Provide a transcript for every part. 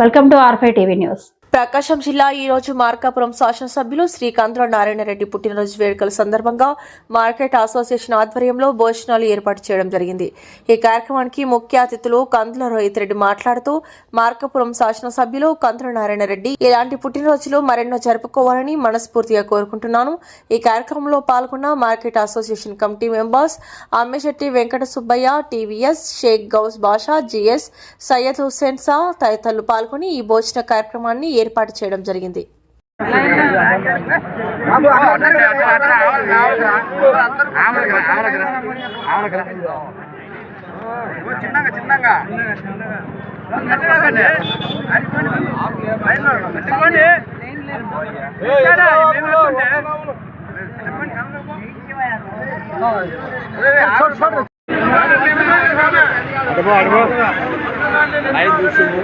welcome to RFI TV news ప్రకాశం జిల్లా ఈ రోజు మార్కాపురం శాసనసభ్యులు శ్రీ నారాయణ నారాయణరెడ్డి పుట్టినరోజు వేడుకల సందర్భంగా మార్కెట్ అసోసియేషన్ ఆధ్వర్యంలో భోజనాలు ఏర్పాటు చేయడం జరిగింది. ఈ కార్యక్రమానికి ముఖ్య అతిథులు కందుల రోహిత్ రెడ్డి మాట్లాడుతూ మార్కాపురం శాసనసభ్యులు నారాయణ నారాయణరెడ్డి ఇలాంటి పుట్టినరోజులు మరెన్నో జరుపుకోవాలని మనస్ఫూర్తిగా కోరుకుంటున్నాను. ఈ కార్యక్రమంలో పాల్గొన్న market association committee members Ammisetti Venkata Subbaiah TVS Shaik Ghouse Basha GS Syed Hussain సా తదితరులు పాల్గొని ఈ భోజన కార్యక్రమాన్ని ఏర్పాటు చేయడం జరిగింది. అడుగు అడుగు. ఐదు చిన్నగా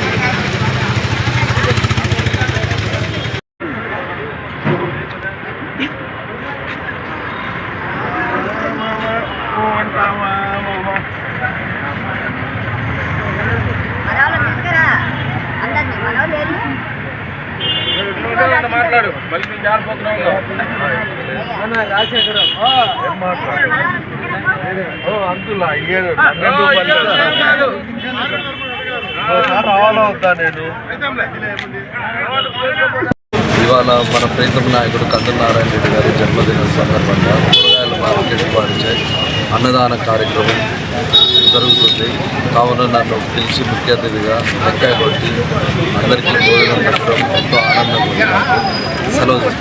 మేము జారిపోతున్నాం అందులో రావాలా వద్దా నేను? ఇవాళ మన ప్రీతం నాయకుడు కందుల నారాయణ రెడ్డి గారి జన్మదిన సందర్భంగా కూరగాయల మార్కెట్ వారిచే అన్నదాన కార్యక్రమం జరుగుతుంది. కావున నన్ను పిలిచి ముఖ్య అతిథిగా లెక్కాయ కొట్టి అందరికీ భోజనం Saludos.